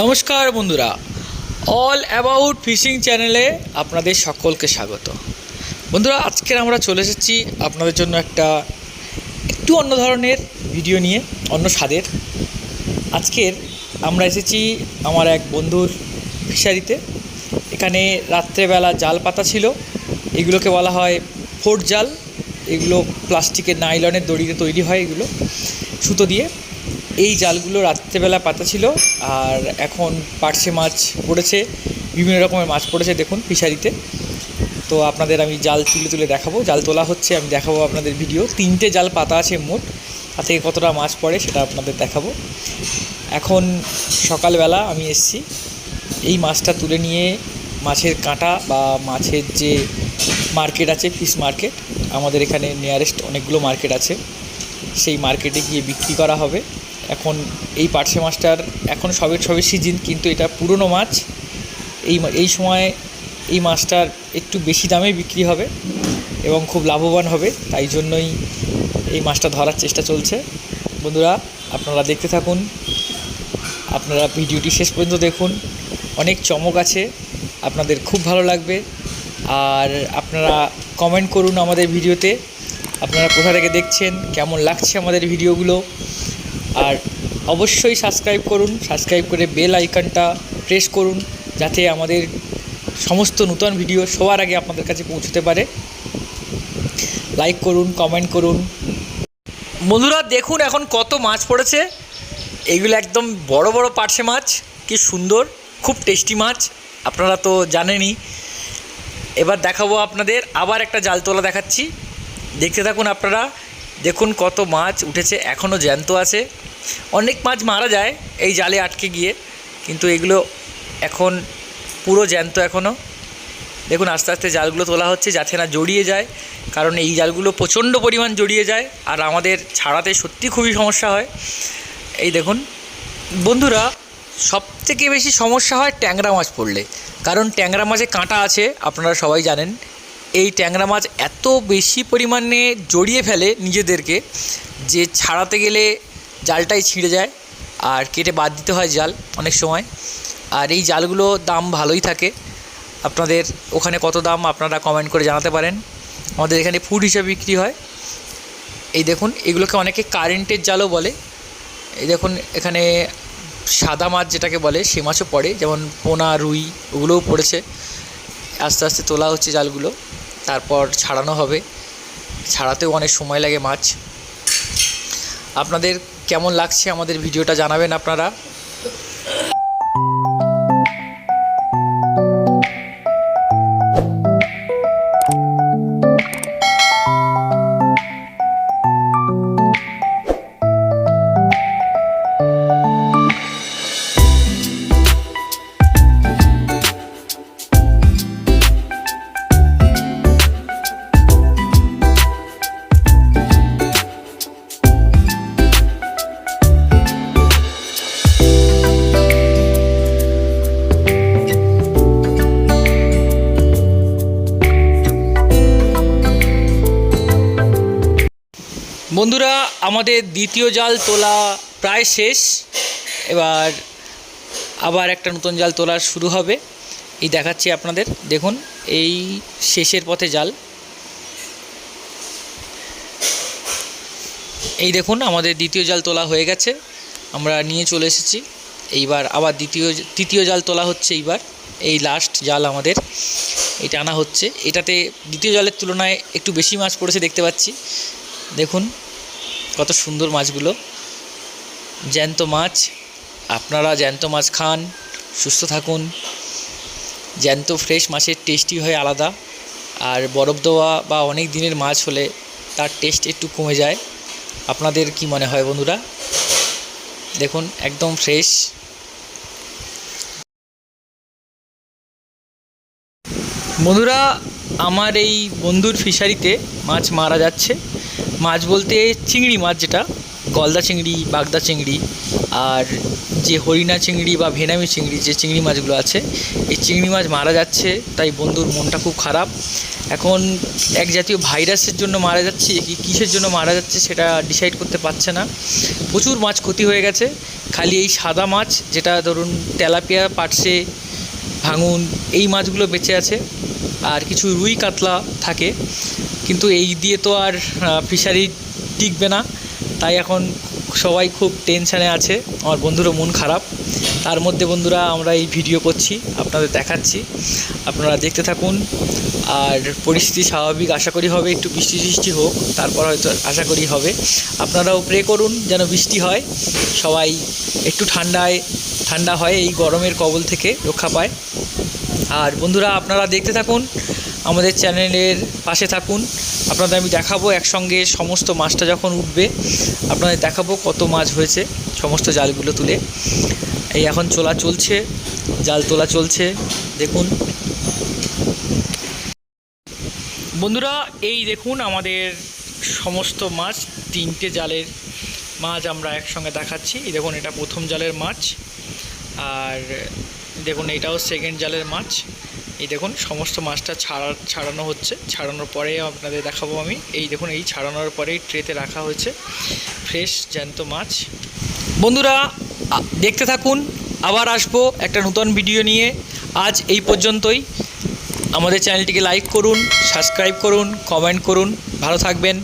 নমস্কার বন্ধুরা। All about fishing চ্যানেলে আপনাদের সকলকে স্বাগত। বন্ধুরা আজকের আমরা চলে এসেছি আপনাদের জন্য একটা একটু অন্য ধরনের ভিডিও নিয়ে, অন্য স্বাদের। আজকের আমরা এসেছি আমার এক বন্ধুর ফিশারিতে এখানে রাত্রেবেলা জাল পাতা ছিল। এগুলোকে বলা হয় ফোর্ট জাল। এগুলো প্লাস্টিকের নাইলনের দড়িতে তৈরি হয় এগুলো, সুতো দিয়ে। এই জালগুলো রাত্রেবেলা পাতা ছিল আর এখন পার্শে মাছ পড়েছে, বিভিন্ন রকমের মাছ পড়েছে, দেখুন ফিশারিতে। তো আপনাদের আমি জাল তুলে তুলে দেখাবো। জাল তোলা হচ্ছে, আমি দেখাবো আপনাদের ভিডিও। তিনটে জাল পাতা আছে মোট তাতে কতটা মাছ পড়ে সেটা আপনাদের দেখাবো। এখন সকালবেলা আমি এসছি, এই মাছটা তুলে নিয়ে মাছের কাঁটা বা মাছের যে মার্কেট আছে, ফিশ মার্কেট, আমাদের এখানে নিয়ারেস্ট অনেকগুলো মার্কেট আছে। সেই মার্কেটে গিয়ে বিক্রি করা হবে। এখন এই পার্শে মাছটার এখন সবে সবে সিজন কিন্তু এটা পুরনো মাছ। এই এই সময় এই মাছটার একটু বেশি দামে বিক্রি হবে এবং খুব লাভবান হবে, তাই জন্যই এই মাছটা ধরার চেষ্টা চলছে। বন্ধুরা, আপনারা দেখতে থাকুন, আপনারা ভিডিওটি শেষ পর্যন্ত দেখুন। অনেক চমক আছে, আপনাদের খুব ভালো লাগবে। আর আপনারা কমেন্ট করুন আমাদের ভিডিওতে, আপনারা কোথা থেকে দেখছেন, কেমন লাগছে আমাদের ভিডিওগুলো। আর অবশ্যই সাবস্ক্রাইব করুন সাবস্ক্রাইব করে বেল আইকনটা প্রেস করুন, যাতে আমাদের সমস্ত নতুন ভিডিও সবার আগে আপনাদের কাছে পৌঁছতে পারে। লাইক করুন কমেন্ট করুন। বন্ধুরা, দেখুন এখন কত মাছ পড়েছে। এগুলো একদম বড় বড় পার্শে মাছ, কি সুন্দর, খুব টেস্টি মাছ, আপনারা তো জানেনই। এবার দেখাবো আপনাদের, আবার একটা জাল তোলা দেখাচ্ছি। দেখতে থাকুন আপনারা দেখুন কত মাছ উঠেছে এখনও জ্যান্ত আছে। অনেক মাছ মারা যায় এই জালে আটকে গিয়ে, কিন্তু এগুলো এখন পুরো জ্যান্ত এখনও দেখুন আস্তে আস্তে জালগুলো তোলা হচ্ছে যাতে না জড়িয়ে যায়, কারণ এই জালগুলো প্রচণ্ড পরিমাণ জড়িয়ে যায়, আর আমাদের ছাড়াতে সত্যি খুবই সমস্যা হয়। এই দেখুন, বন্ধুরা, সবথেকে বেশি সমস্যা হয় ট্যাংরা মাছ পড়লে, কারণ ট্যাংরা মাছে কাঁটা আছে, আপনারা সবাই জানেন। এই ট্যাংরা মাছ এত বেশি পরিমাণে জড়িয়ে ফেলে নিজেদেরকে যে ছাড়াতে গেলে জালটাই ছিঁড়ে যায় আর কেটে বাদ দিতে হয় জাল অনেক সময়। আর এই জালগুলো দাম ভালোই থাকে। আপনাদের ওখানে কত দাম আপনারা কমেন্ট করে জানাতে পারেন। আমাদের এখানে ফুড হিসেবে বিক্রি হয়। এই দেখুন, এগুলোকে অনেকে কারেন্টের জালও বলে। এই দেখুন, এখানে সাদা মাছ যেটাকে বলে, সে মাছও পড়ে। যেমন পোনা, রুই, ওগুলোও পড়েছে। আস্তে আস্তে তোলা হচ্ছে জালগুলো, তারপর ছাড়ানো হবে। ছাড়াতেও অনেক সময় লাগে মাছ। আপনাদের কেমন লাগছে আমাদের ভিডিওটা জানাবেন আপনারা? বন্ধুরা, আমাদের দ্বিতীয় জাল তোলা প্রায় শেষ। এবার আবার একটা নতুন জাল তোলা শুরু হবে। এই দেখাচ্ছি আপনাদের। দেখুন, এই শেষের পথে জাল। এই দেখুন, আমাদের দ্বিতীয় জাল তোলা হয়ে গেছে। আমরা নিয়ে চলে এসেছি। এইবার আবার দ্বিতীয়, তৃতীয় জাল তোলা হচ্ছে এইবার। এই লাস্ট জাল আমাদের। এটা আনা হচ্ছে। এটাতে দ্বিতীয় জালের তুলনায় একটু বেশি মাছ পড়েছে দেখতে পাচ্ছি। দেখুন কত সুন্দর মাছগুলো। জ্যান্ত মাছ, আপনারা জ্যান্ত মাছ খান, সুস্থ থাকুন। জ্যান্ত ফ্রেশ মাছের টেস্টই হয় আলাদা। আর বরফ দেওয়া বা অনেক দিনের মাছ হলে তার টেস্ট একটু কমে যায়। আপনাদের কি মনে হয় বন্ধুরা? দেখুন, একদম ফ্রেশ। বন্ধুরা, আমার এই বন্ধুর ফিশারিতে মাছ মারা যাচ্ছে। মাছ বলতে চিংড়ি মাছ যেটা, গলদা চিংড়ি, বাগদা চিংড়ি আর যে হরিণা চিংড়ি বা ভেনামি চিংড়ি যে চিংড়ি মাছগুলো আছে, এই চিংড়ি মাছ মারা যাচ্ছে, তাই বন্ধুর মনটা খুব খারাপ। এখন এক জাতীয় ভাইরাসের জন্য মারা যাচ্ছে, কি কিসের জন্য মারা যাচ্ছে সেটা ডিসাইড করতে পারছে না। প্রচুর মাছ ক্ষতি হয়ে গেছে, খালি এই সাদা মাছ যেটা ধরুন তেলাপিয়া পাটসে ভাঙুন, এই মাছগুলো বেঁচে আছে। আর কিছু রুই কাতলা থাকে কিন্তু এই দিয়ে তো আর ফিশারি টিকবে না। তাই এখন সবাই খুব টেনশানে আছে। আমার বন্ধুরও মন খারাপ। তার মধ্যে বন্ধুরা, আমরা এই ভিডিও করছি, আপনাদের দেখাচ্ছি। আপনারা দেখতে থাকুন। আর পরিস্থিতি স্বাভাবিক, আশা করি হবে। একটু বৃষ্টি টিষ্টি হোক, তারপর হয়তো আশা করি হবে। আপনারাও প্রে করুন যেন বৃষ্টি হয়। সবাই একটু ঠান্ডায়, ঠান্ডা হয় এই গরমের কবল থেকে রক্ষা পায়। আর বন্ধুরা, আপনারা দেখতে থাকুন। আমাদের চ্যানেলের পাশে থাকুন। আপনাদের আমি দেখাবো একসঙ্গে সমস্ত মাছটা যখন উঠবে, আপনাদের দেখাবো কত মাছ হয়েছে সমস্ত জালগুলো তুলে। এই এখন চলা চলছে, জাল তোলা চলছে, দেখুন। বন্ধুরা, এই দেখুন আমাদের সমস্ত মাছ, তিনটে জালের মাছ আমরা একসঙ্গে দেখাচ্ছি। এই দেখুন, এটা প্রথম জালের মাছ, আর দেখুন, এটাও সেকেন্ড জালের মাছ। এই দেখুন, সমস্ত মাছটা ছাড়া ছাড়ানো হচ্ছে। ছাড়ানোর পরে আপনাদের দেখাবো আমি। এই দেখুন, এই ছাড়ানোর পরেই ট্রেতে রাখা হয়েছে ফ্রেশ জ্যান্ত মাছ। বন্ধুরা দেখতে থাকুন। আবার আসব একটা নতুন ভিডিও নিয়ে। আজ এই পর্যন্তই। আমাদের চ্যানেলটিকে লাইক করুন, সাবস্ক্রাইব করুন, কমেন্ট করুন। ভালো থাকবেন।